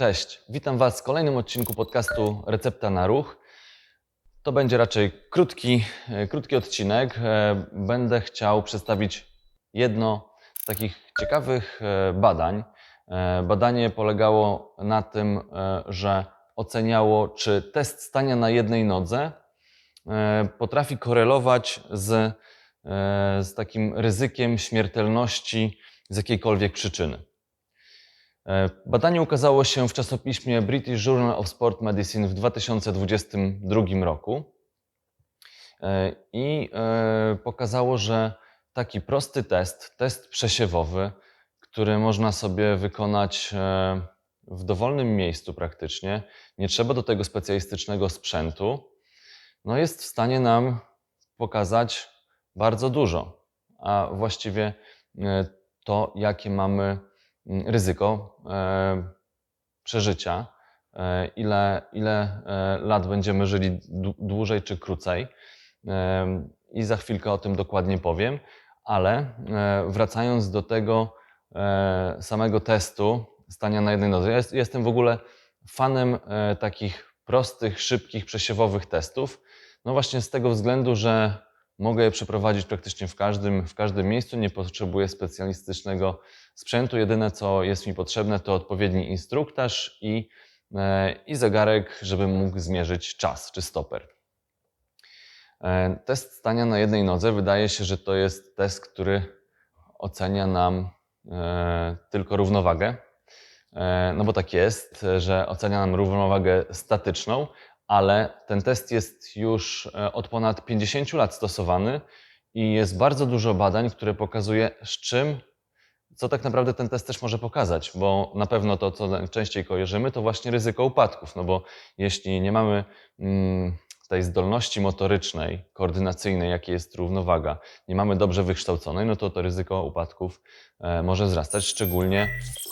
Cześć, witam Was w kolejnym odcinku podcastu Recepta na Ruch. To będzie raczej krótki, e, krótki odcinek. E, Będę chciał przedstawić jedno z takich ciekawych e, badań. Badanie polegało na tym, że oceniało, czy test stania na jednej nodze potrafi korelować z, z takim ryzykiem śmiertelności z jakiejkolwiek przyczyny. E, Badanie ukazało się w czasopiśmie British Journal of Sport Medicine w 2022 roku. E, i e, pokazało, że taki prosty test, test przesiewowy, który można sobie wykonać w dowolnym miejscu praktycznie, nie trzeba do tego specjalistycznego sprzętu, no jest w stanie nam pokazać bardzo dużo, a właściwie to, jakie mamy ryzyko e, przeżycia, e, ile, ile e, lat będziemy żyli dłu- dłużej czy krócej. I za chwilkę o tym dokładnie powiem, ale wracając do tego samego testu stania na jednej nodze, ja jest, jestem w ogóle fanem takich prostych, szybkich, przesiewowych testów. No właśnie z tego względu, że mogę je przeprowadzić praktycznie w każdym, w każdym miejscu, nie potrzebuję specjalistycznego sprzętu. Jedyne, co jest mi potrzebne, to odpowiedni instruktaż i, e, i zegarek, żebym mógł zmierzyć czas czy stoper. E, Test stania na jednej nodze wydaje się, że to jest test, który ocenia nam e, tylko równowagę. No bo tak jest, że ocenia nam równowagę statyczną, ale ten test jest już e, od ponad 50 lat stosowany i jest bardzo dużo badań, które pokazuje, z czym, co tak naprawdę ten test też może pokazać, bo na pewno to, co najczęściej kojarzymy, to właśnie ryzyko upadków, no bo jeśli nie mamy mm, tej zdolności motorycznej, koordynacyjnej, jakiej jest równowaga, nie mamy dobrze wykształconej, no to to ryzyko upadków e, może wzrastać, szczególnie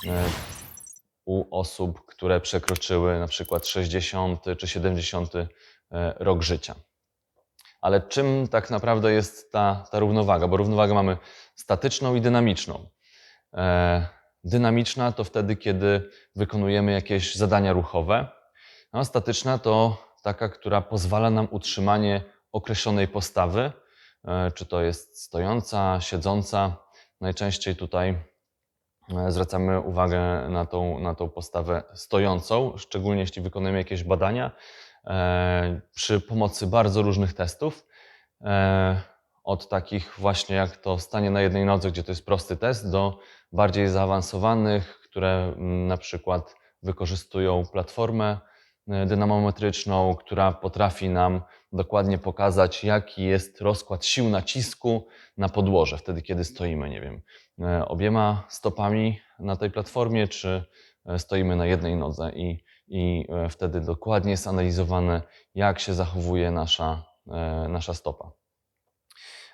e, u osób, które przekroczyły na przykład 60 czy 70 e, rok życia. Ale czym tak naprawdę jest ta, ta równowaga? Bo równowagę mamy statyczną i dynamiczną. E, Dynamiczna to wtedy, kiedy wykonujemy jakieś zadania ruchowe, a statyczna to taka, która pozwala nam utrzymanie określonej postawy, e, czy to jest stojąca, siedząca. Najczęściej tutaj zwracamy uwagę na tą, na tą postawę stojącą, szczególnie jeśli wykonujemy jakieś badania e, przy pomocy bardzo różnych testów. E, od takich właśnie jak to stanie na jednej nodze, gdzie to jest prosty test, do bardziej zaawansowanych, które mm, na przykład wykorzystują platformę e, dynamometryczną, która potrafi nam dokładnie pokazać, jaki jest rozkład sił nacisku na podłoże, wtedy kiedy stoimy, nie wiem, e, obiema stopami na tej platformie, czy e, stoimy na jednej nodze i, i e, wtedy dokładnie jest analizowane, jak się zachowuje nasza, e, nasza stopa.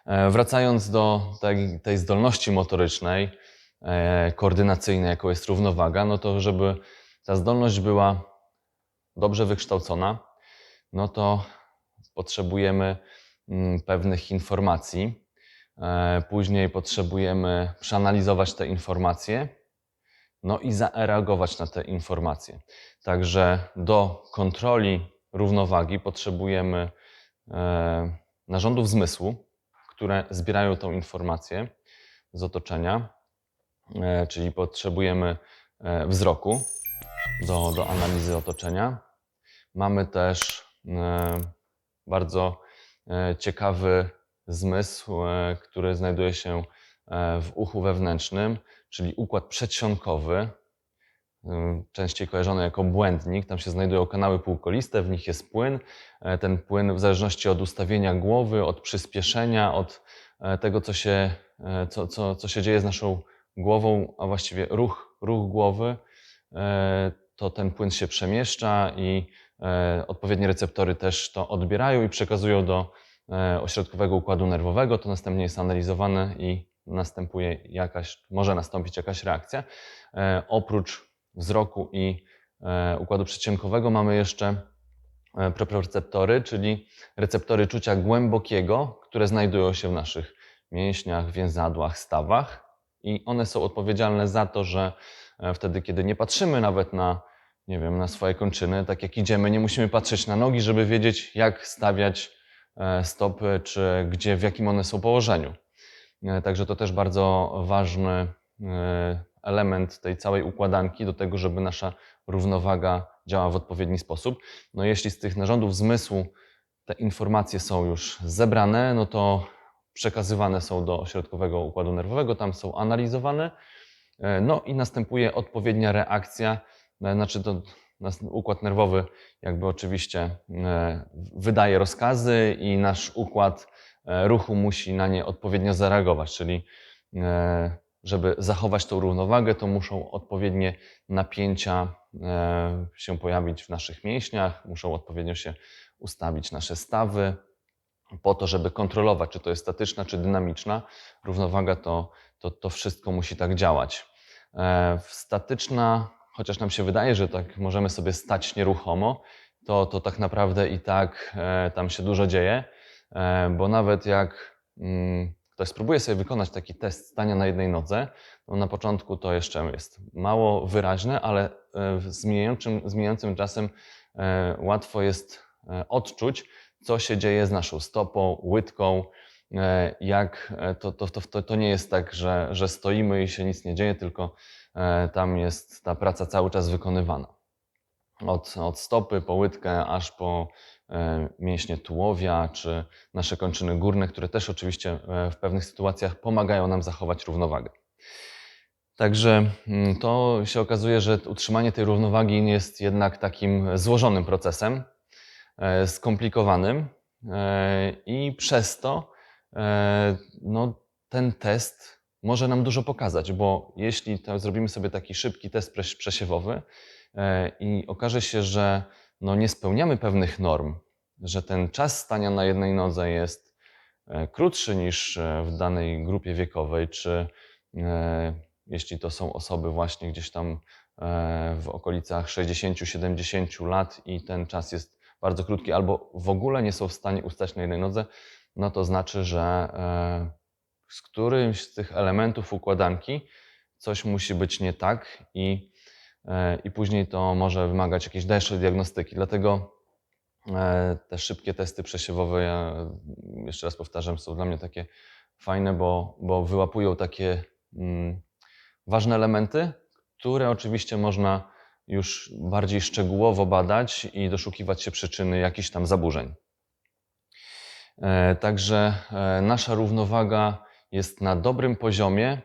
E, Wracając do tej, tej zdolności motorycznej, e, koordynacyjnej, jaką jest równowaga, no to żeby ta zdolność była dobrze wykształcona, no to potrzebujemy mm, pewnych informacji. E, Później potrzebujemy przeanalizować te informacje, no i zareagować na te informacje. Także do kontroli równowagi potrzebujemy e, narządów zmysłu, które zbierają tą informację z otoczenia, e, czyli potrzebujemy wzroku do, do analizy otoczenia. Mamy też e, bardzo e, ciekawy zmysł, e, który znajduje się w uchu wewnętrznym, czyli układ przedsionkowy, częściej kojarzony jako błędnik. Tam się znajdują kanały półkoliste, w nich jest płyn. Ten płyn w zależności od ustawienia głowy, od przyspieszenia, od tego, co się, co, co, co się dzieje z naszą głową, a właściwie ruch, ruch głowy, to ten płyn się przemieszcza i odpowiednie receptory też to odbierają i przekazują do e, ośrodkowego układu nerwowego. To następnie jest analizowane i następuje jakaś, może nastąpić jakaś reakcja. E, Oprócz wzroku i e, układu przedsionkowego mamy jeszcze e, proprioceptory, czyli receptory czucia głębokiego, które znajdują się w naszych mięśniach, więzadłach, stawach i one są odpowiedzialne za to, że e, wtedy, kiedy nie patrzymy nawet na nie wiem, na swoje kończyny. Tak jak idziemy, nie musimy patrzeć na nogi, żeby wiedzieć, jak stawiać e, stopy, czy gdzie, w jakim one są położeniu. E, Także to też bardzo ważny e, element tej całej układanki do tego, żeby nasza równowaga działała w odpowiedni sposób. No jeśli z tych narządów zmysłu te informacje są już zebrane, no to przekazywane są do ośrodkowego układu nerwowego, tam są analizowane, no i następuje odpowiednia reakcja, znaczy to nas- układ nerwowy jakby oczywiście e, wydaje rozkazy i nasz układ e, ruchu musi na nie odpowiednio zareagować, czyli e, żeby zachować tą równowagę, to muszą odpowiednie napięcia się pojawić w naszych mięśniach, muszą odpowiednio się ustawić nasze stawy, po to, żeby kontrolować, czy to jest statyczna, czy dynamiczna równowaga, to, to, to wszystko musi tak działać. Statyczna, chociaż nam się wydaje, że tak możemy sobie stać nieruchomo, to, to tak naprawdę i tak e, tam się dużo dzieje, e, bo nawet jak mm, ktoś spróbuje sobie wykonać taki test stania na jednej nodze, no na początku to jeszcze jest mało wyraźne, ale e, z mijającym, z mijającym czasem e, łatwo jest e, odczuć, co się dzieje z naszą stopą, łydką, e, jak to, to, to, to, to nie jest tak, że, że stoimy i się nic nie dzieje, tylko tam jest ta praca cały czas wykonywana. Od, od stopy po łydkę, aż po e, mięśnie tułowia, czy nasze kończyny górne, które też oczywiście e, w pewnych sytuacjach pomagają nam zachować równowagę. Także mm, to się okazuje, że utrzymanie tej równowagi jest jednak takim złożonym procesem, e, skomplikowanym e, i przez to e, no, ten test może nam dużo pokazać, bo jeśli zrobimy sobie taki szybki test przesiewowy e, i okaże się, że no, nie spełniamy pewnych norm, że ten czas stania na jednej nodze jest e, krótszy niż e, w danej grupie wiekowej, czy jeśli to są osoby właśnie gdzieś tam w okolicach 60-70 lat i ten czas jest bardzo krótki, albo w ogóle nie są w stanie ustać na jednej nodze, no to znaczy, że z którymś z tych elementów układanki coś musi być nie tak i, e, i później to może wymagać jakiejś dalszej diagnostyki. Dlatego e, te szybkie testy przesiewowe, ja jeszcze raz powtarzam, są dla mnie takie fajne, bo, bo wyłapują takie mm, ważne elementy, które oczywiście można już bardziej szczegółowo badać i doszukiwać się przyczyny jakichś tam zaburzeń. E, Także nasza równowaga jest na dobrym poziomie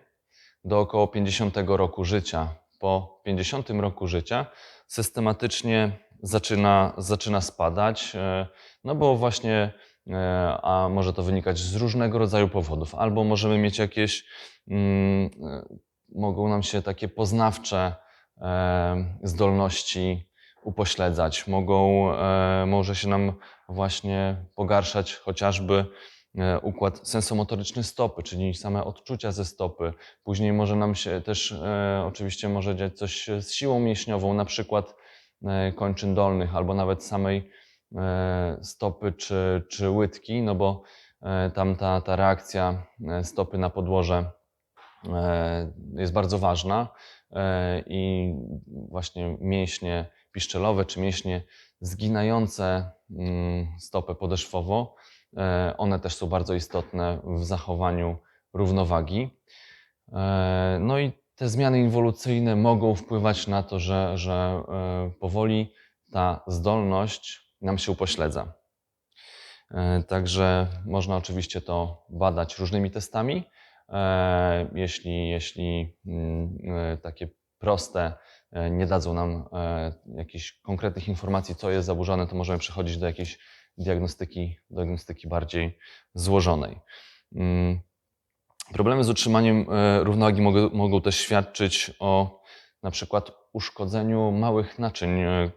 do około 50 roku życia. Po 50 roku życia systematycznie zaczyna, zaczyna spadać, e, no bo właśnie, e, a może to wynikać z różnego rodzaju powodów, albo możemy mieć jakieś, mm, e, mogą nam się takie poznawcze zdolności upośledzać, mogą, może się nam właśnie pogarszać chociażby układ sensomotoryczny stopy, czyli same odczucia ze stopy. Później może nam się też e, oczywiście może dziać coś z siłą mięśniową, na przykład e, kończyn dolnych albo nawet samej e, stopy czy, czy łydki, no bo e, tam ta, ta reakcja e, stopy na podłoże e, jest bardzo ważna e, i właśnie mięśnie piszczelowe czy mięśnie zginające mm, stopę podeszwową, e, one też są bardzo istotne w zachowaniu równowagi. E, No i te zmiany inwolucyjne mogą wpływać na to, że, że e, powoli ta zdolność nam się upośledza. E, Także można oczywiście to badać różnymi testami. E, Jeśli, jeśli mm, e, takie proste e, nie dadzą nam e, jakichś konkretnych informacji, co jest zaburzone, to możemy przechodzić do jakiejś diagnostyki, diagnostyki bardziej złożonej. Mm, Problemy z utrzymaniem e, równowagi mogą, mogą też świadczyć o na przykład uszkodzeniu małych naczyń e,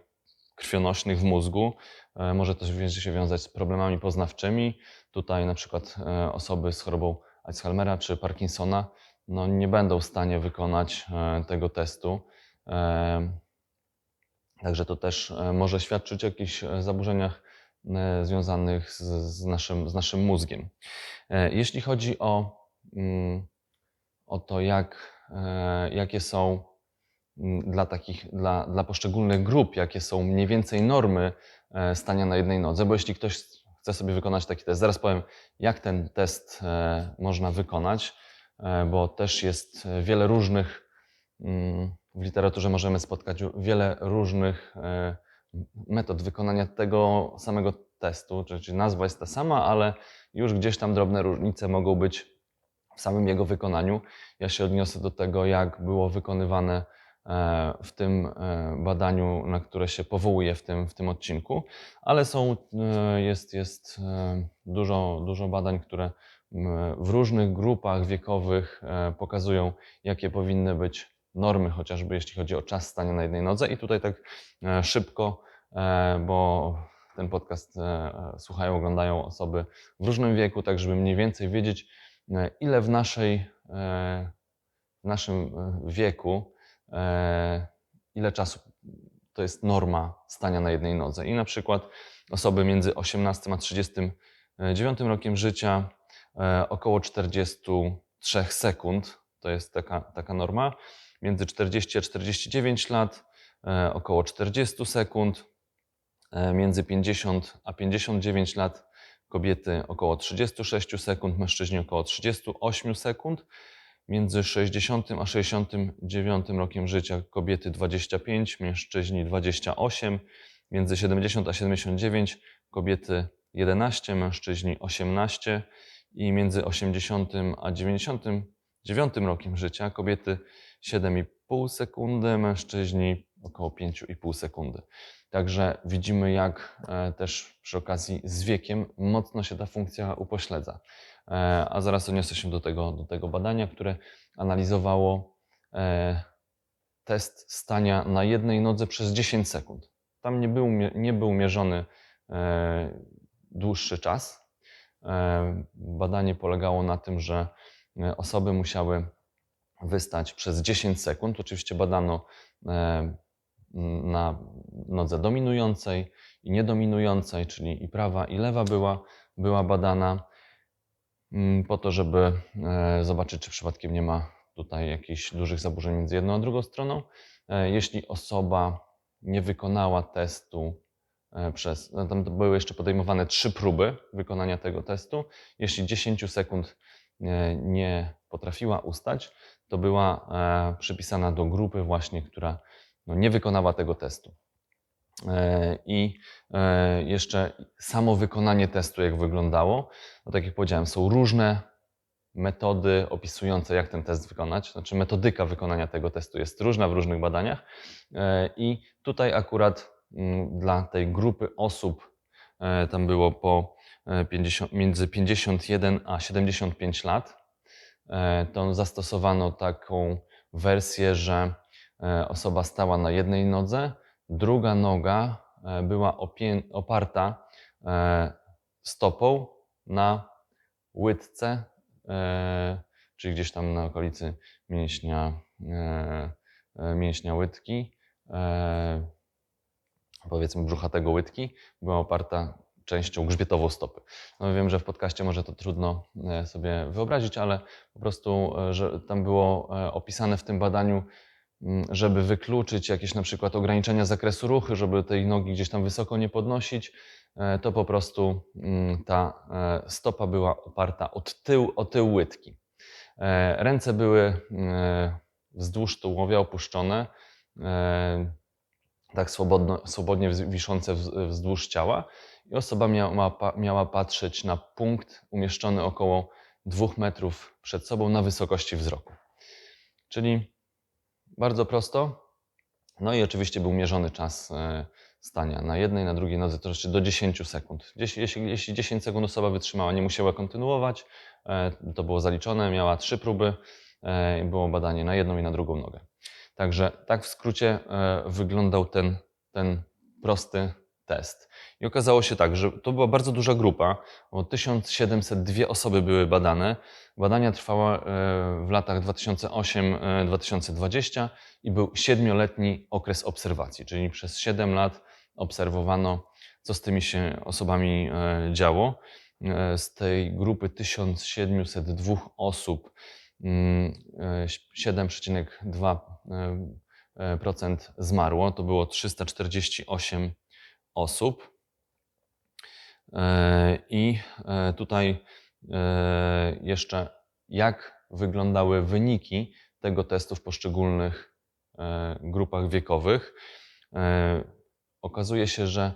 krwionośnych w mózgu. E, Może też się wiązać z problemami poznawczymi. Tutaj na przykład osoby z chorobą Alzheimera czy Parkinsona no, nie będą w stanie wykonać tego testu. Także to też może świadczyć o jakichś zaburzeniach związanych z, z, naszym, z naszym mózgiem. E, Jeśli chodzi o, mm, o to, jak, e, jakie są mm, dla, takich, dla, dla poszczególnych grup, jakie są mniej więcej normy e, stania na jednej nodze, bo jeśli ktoś chce sobie wykonać taki test, zaraz powiem, jak ten test e, można wykonać, e, bo też jest wiele różnych, mm, w literaturze możemy spotkać wiele różnych e, metod wykonania tego samego testu, czyli nazwa jest ta sama, ale już gdzieś tam drobne różnice mogą być w samym jego wykonaniu. Ja się odniosę do tego, jak było wykonywane e, w tym e, badaniu, na które się powołuję w tym, w tym odcinku, ale są, e, jest, jest dużo, dużo badań, które w różnych grupach wiekowych pokazują, jakie powinny być normy, chociażby jeśli chodzi o czas stania na jednej nodze. I tutaj tak szybko, bo ten podcast słuchają, oglądają osoby w różnym wieku, tak żeby mniej więcej wiedzieć, E, ile w, naszej, e, w naszym e, wieku, ile czasu to jest norma stania na jednej nodze. I na przykład osoby między 18 a 39 rokiem życia około 43 sekund to jest taka, taka norma. Między 40 a 49 lat około 40 sekund. Między 50 a 59 lat kobiety około 36 sekund, mężczyźni około 38 sekund. Między 60 a 69 rokiem życia kobiety 25, mężczyźni 28. Między 70 a 79 kobiety 11, mężczyźni 18 i między 80 a 99 rokiem życia kobiety 7,5 sekundy, mężczyźni około 5,5 sekundy. Także widzimy, jak e, też przy okazji z wiekiem mocno się ta funkcja upośledza. E, a zaraz odniosę się do tego, do tego badania, które analizowało e, test stania na jednej nodze przez 10 sekund. Tam nie był, nie był mierzony dłuższy czas. Badanie polegało na tym, że osoby musiały wystać przez 10 sekund. Oczywiście badano na nodze dominującej i niedominującej, czyli i prawa, i lewa była, była badana mm, po to, żeby e, zobaczyć, czy przypadkiem nie ma tutaj jakichś dużych zaburzeń między jedną a drugą stroną. E, jeśli osoba nie wykonała testu e, przez, no tam były jeszcze podejmowane trzy próby wykonania tego testu. Jeśli 10 sekund nie potrafiła ustać, to była przypisana do grupy właśnie, która no, nie wykonała tego testu. E, I e, jeszcze samo wykonanie testu, jak wyglądało, no tak jak powiedziałem, są różne metody opisujące, jak ten test wykonać. Znaczy, metodyka wykonania tego testu jest różna w różnych badaniach. E, I tutaj akurat mm, dla tej grupy osób, tam było po 50, między 51 a 75 lat, to zastosowano taką wersję, że E, osoba stała na jednej nodze, druga noga e, była oparta e, stopą na łydce, czyli gdzieś tam na okolicy mięśnia, mięśnia łydki, powiedzmy brzuchatego łydki, była oparta częścią grzbietową stopy. No wiem, że w podcaście może to trudno sobie wyobrazić, ale po prostu, że tam było opisane w tym badaniu, Mm, żeby wykluczyć jakieś na przykład ograniczenia zakresu ruchu, żeby tej nogi gdzieś tam wysoko nie podnosić, e, to po prostu mm, ta e, stopa była oparta od tył, o tył łydki. E, ręce były wzdłuż tułowia opuszczone, tak swobodno, swobodnie wiszące wzdłuż ciała i osoba miała, miała patrzeć na punkt umieszczony około dwóch metrów przed sobą na wysokości wzroku. Czyli bardzo prosto. No i oczywiście był mierzony czas e, stania na jednej, na drugiej nodze, to jeszcze do 10 sekund. Jeśli, jeśli 10 sekund osoba wytrzymała, nie musiała kontynuować, e, to było zaliczone, miała trzy próby e, i było badanie na jedną i na drugą nogę. Także tak w skrócie wyglądał ten, ten prosty test. I okazało się tak, że to była bardzo duża grupa, bo 1702 osoby były badane. Badania trwały e, w latach 2008-2020 i był siedmioletni okres obserwacji, czyli przez 7 lat obserwowano, co z tymi się osobami e, działo. E, z tej grupy 1702 osób 7,2 zmarło. To było 348 osób. E, I e, tutaj e, jeszcze jak wyglądały wyniki tego testu w poszczególnych grupach wiekowych. Okazuje się, że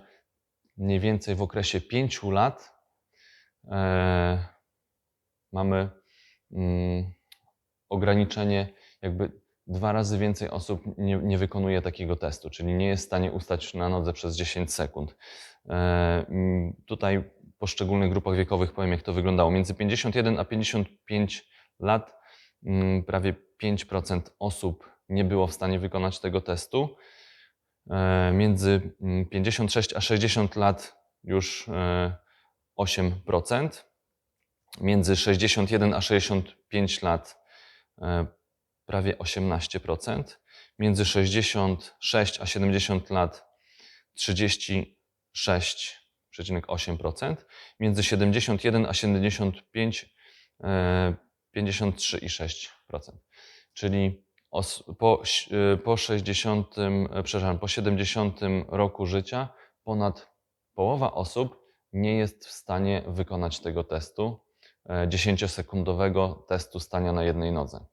mniej więcej w okresie 5 lat mamy mm, ograniczenie, jakby dwa razy więcej osób nie, nie, wykonuje takiego testu, czyli nie jest w stanie ustać na nodze przez 10 sekund. Mm, tutaj w poszczególnych grupach wiekowych powiem, jak to wyglądało. Między 51 a 55 lat mm, prawie 5% osób nie było w stanie wykonać tego testu. E, między 56 mm, a 60 lat już 8%. E, Między 61 a 65 lat e, prawie 18%. Między 66 a 70 lat 36,8%. Między 71 a 75 53,6%. Czyli po, y, po 60, e, przepraszam, po 70 roku życia ponad połowa osób nie jest w stanie wykonać tego testu, 10-sekundowego e, testu stania na jednej nodze.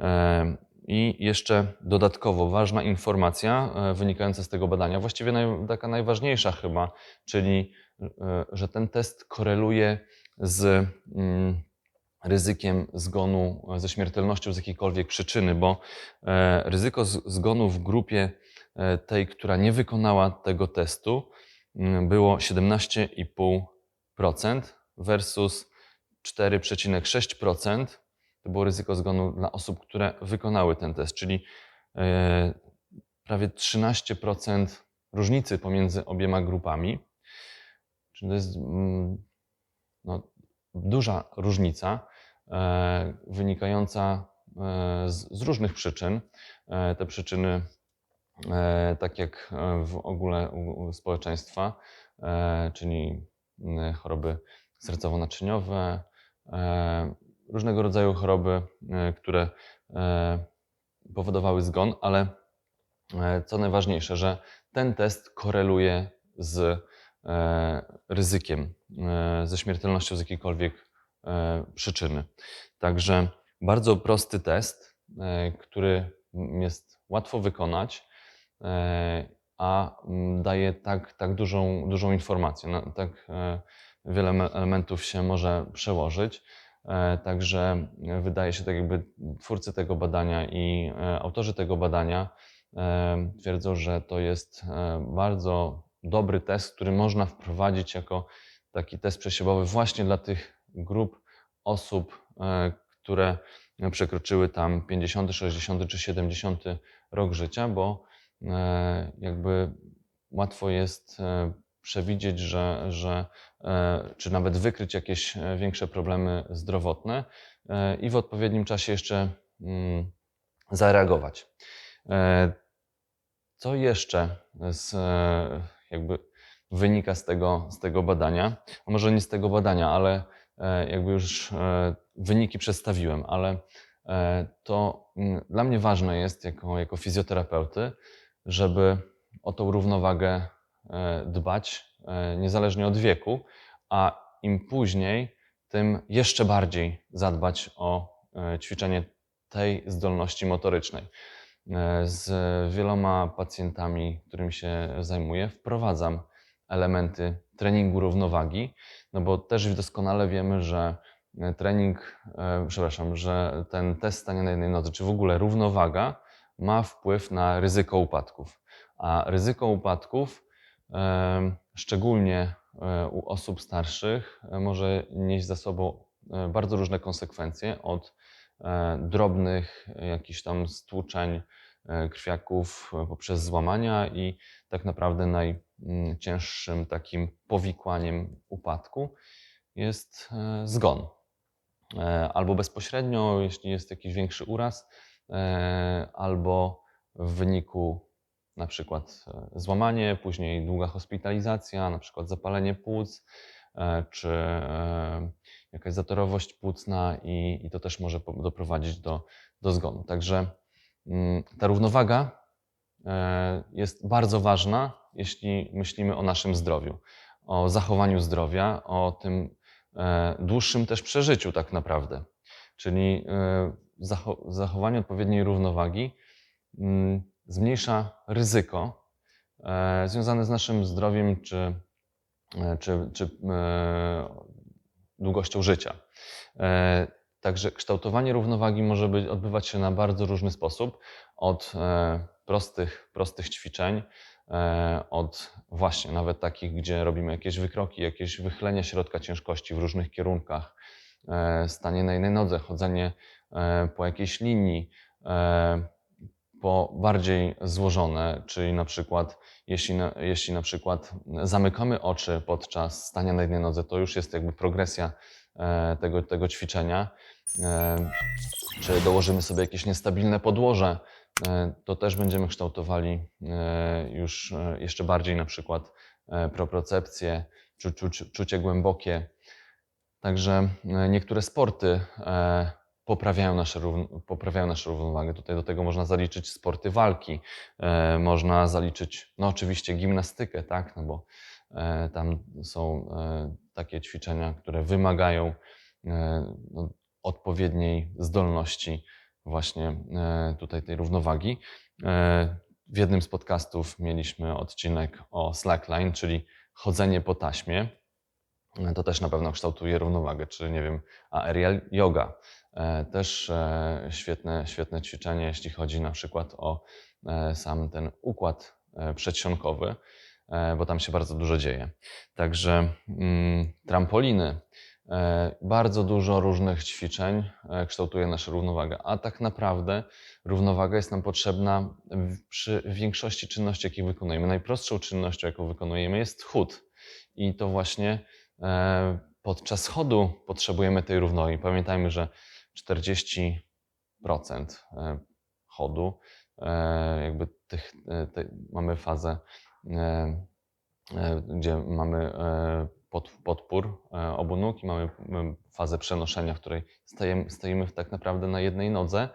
E, I jeszcze dodatkowo ważna informacja wynikająca z tego badania, właściwie taka najważniejsza chyba, czyli że ten test koreluje z mm, ryzykiem zgonu ze śmiertelnością z jakiejkolwiek przyczyny, bo e, ryzyko zgonu w grupie e, tej, która nie wykonała tego testu, mm, było 17,5% versus 4,6% to było ryzyko zgonu dla osób, które wykonały ten test, czyli e, prawie 13% różnicy pomiędzy obiema grupami. Czyli to jest mm, no, duża różnica e, wynikająca e, z, z różnych przyczyn. Te przyczyny, tak jak w ogóle u społeczeństwa, czyli choroby sercowo-naczyniowe, różnego rodzaju choroby, które powodowały zgon, ale co najważniejsze, że ten test koreluje z E, ryzykiem, e, ze śmiertelnością z jakiejkolwiek e, przyczyny. Także bardzo prosty test, który jest łatwo wykonać, a daje tak, tak dużą, dużą informację. No, tak wiele elementów się może przełożyć. Także wydaje się, tak jakby twórcy tego badania i autorzy tego badania twierdzą, że to jest bardzo dobry test, który można wprowadzić jako taki test przesiewowy właśnie dla tych grup osób, e, które przekroczyły tam 50, 60 czy 70 rok życia, bo e, jakby łatwo jest e, przewidzieć, że, że czy nawet wykryć jakieś większe problemy zdrowotne i w odpowiednim czasie jeszcze mm, zareagować. Co jeszcze z jakby wynika z tego, z tego badania. A może nie z tego badania, ale e, jakby już e, wyniki przedstawiłem, ale e, to mm, dla mnie ważne jest jako, jako fizjoterapeuty, żeby o tą równowagę dbać, niezależnie od wieku, a im później, tym jeszcze bardziej zadbać o ćwiczenie tej zdolności motorycznej. E, z wieloma pacjentami, którymi się zajmuję, wprowadzam elementy treningu równowagi, no bo też doskonale wiemy, że trening, e, przepraszam, że ten test stania na jednej nodze, czy w ogóle równowaga ma wpływ na ryzyko upadków. A ryzyko upadków, e, szczególnie u osób starszych, może nieść za sobą bardzo różne konsekwencje od drobnych jakichś tam stłuczeń, E, krwiaków e, poprzez złamania i tak naprawdę najcięższym takim powikłaniem upadku jest e, zgon. Albo bezpośrednio, jeśli jest jakiś większy uraz, albo w wyniku na przykład złamanie, później długa hospitalizacja, na przykład zapalenie płuc, czy jakaś zatorowość płucna i, i to też może doprowadzić do, do zgonu. Także Mm, ta równowaga e, jest bardzo ważna, jeśli myślimy o naszym zdrowiu, o zachowaniu zdrowia, o tym e, dłuższym też przeżyciu, tak naprawdę. Czyli e, zacho- zachowanie odpowiedniej równowagi mm, zmniejsza ryzyko e, związane z naszym zdrowiem czy, e, czy, czy e, długością życia. Także kształtowanie równowagi może być, odbywać się na bardzo różny sposób. Od prostych, prostych ćwiczeń, od właśnie nawet takich, gdzie robimy jakieś wykroki, jakieś wychylenia środka ciężkości w różnych kierunkach, stanie na jednej nodze, chodzenie po jakiejś linii, po bardziej złożone, czyli na przykład jeśli na, jeśli na przykład zamykamy oczy podczas stania na jednej nodze, to już jest jakby progresja e, tego, tego ćwiczenia. E, Czy dołożymy sobie jakieś niestabilne podłoże, e, to też będziemy kształtowali już jeszcze bardziej na przykład propriocepcję, czu, czu, czu- czucie głębokie. Także niektóre sporty poprawiają, nasze poprawiają naszą równowagę. Tutaj do tego można zaliczyć sporty walki, e, można zaliczyć, no oczywiście gimnastykę, tak, no bo e, tam są e, takie ćwiczenia, które wymagają no, odpowiedniej zdolności właśnie tutaj tej równowagi. W jednym z podcastów mieliśmy odcinek o slackline, czyli chodzenie po taśmie. To też na pewno kształtuje równowagę, czy nie wiem, aerial yoga. E, Też e, świetne, świetne ćwiczenie, jeśli chodzi na przykład o e, sam ten układ przedsionkowy, bo tam się bardzo dużo dzieje. Także mm, trampoliny, bardzo dużo różnych ćwiczeń kształtuje naszą równowagę, a tak naprawdę równowaga jest nam potrzebna przy większości czynności, jakie wykonujemy. Najprostszą czynnością, jaką wykonujemy, jest chód. I to właśnie podczas chodu potrzebujemy tej równowagi. Pamiętajmy, że 40% e, chodu, e, jakby tych, e, te, mamy fazę, e, e, gdzie mamy e, pod, podpór e, obu nóg i mamy fazę przenoszenia, w której stajemy, stoimy tak naprawdę na jednej nodze.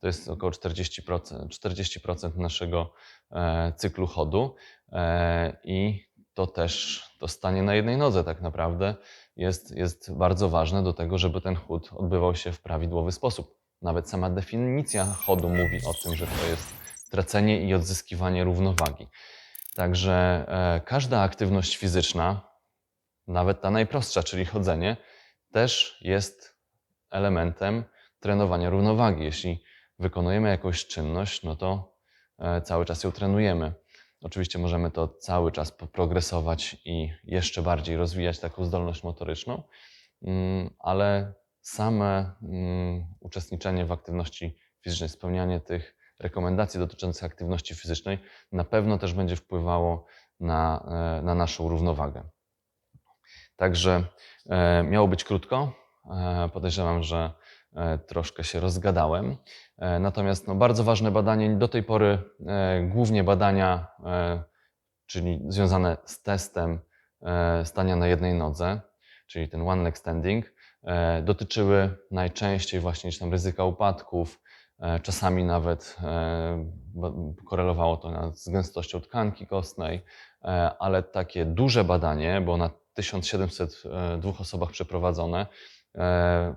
To jest około 40%, 40% naszego e, cyklu chodu e, i to też to stanie na jednej nodze tak naprawdę jest, jest bardzo ważne do tego, żeby ten chód odbywał się w prawidłowy sposób. Nawet sama definicja chodu mówi o tym, że to jest tracenie i odzyskiwanie równowagi. Także e, każda aktywność fizyczna, nawet ta najprostsza, czyli chodzenie, też jest elementem trenowania równowagi. Jeśli wykonujemy jakąś czynność, no to e, cały czas ją trenujemy. Oczywiście możemy to cały czas progresować i jeszcze bardziej rozwijać taką zdolność motoryczną, mm, ale same mm, uczestniczenie w aktywności fizycznej, spełnianie tych rekomendacji dotyczących aktywności fizycznej na pewno też będzie wpływało na, e, na naszą równowagę. Także e, miało być krótko. E, podejrzewam, że troszkę się rozgadałem. E, Natomiast no, bardzo ważne badanie, do tej pory e, głównie badania, e, czyli związane z testem e, stania na jednej nodze, czyli ten one leg standing, e, dotyczyły najczęściej właśnie tam ryzyka upadków, e, czasami nawet e, korelowało to z gęstością tkanki kostnej, e, ale takie duże badanie, bo na 1702 osobach przeprowadzone, e,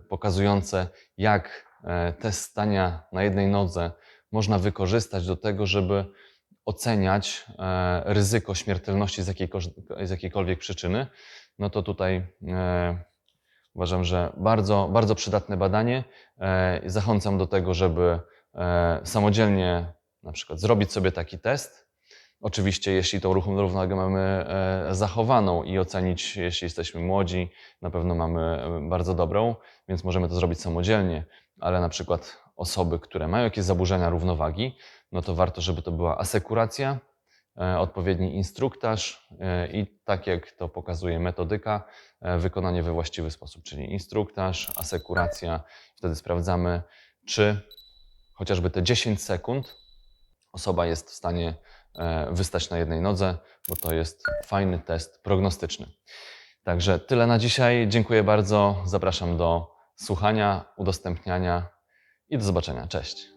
pokazujące jak e, test stania na jednej nodze można wykorzystać do tego, żeby oceniać e, ryzyko śmiertelności z, z jakiejkolwiek przyczyny, no to tutaj e, uważam, że bardzo, bardzo przydatne badanie. E, Zachęcam do tego, żeby e, samodzielnie na przykład zrobić sobie taki test. Oczywiście, jeśli tą ruchomą równowagę mamy e, zachowaną i ocenić, jeśli jesteśmy młodzi, na pewno mamy e, bardzo dobrą, więc możemy to zrobić samodzielnie, ale na przykład osoby, które mają jakieś zaburzenia równowagi, no to warto, żeby to była asekuracja, e, odpowiedni instruktaż i tak jak to pokazuje metodyka, wykonanie we właściwy sposób, czyli instruktaż, asekuracja. Wtedy sprawdzamy, czy chociażby te 10 sekund osoba jest w stanie wystać na jednej nodze, bo to jest fajny test prognostyczny. Także tyle na dzisiaj. Dziękuję bardzo. Zapraszam do słuchania, udostępniania i do zobaczenia. Cześć.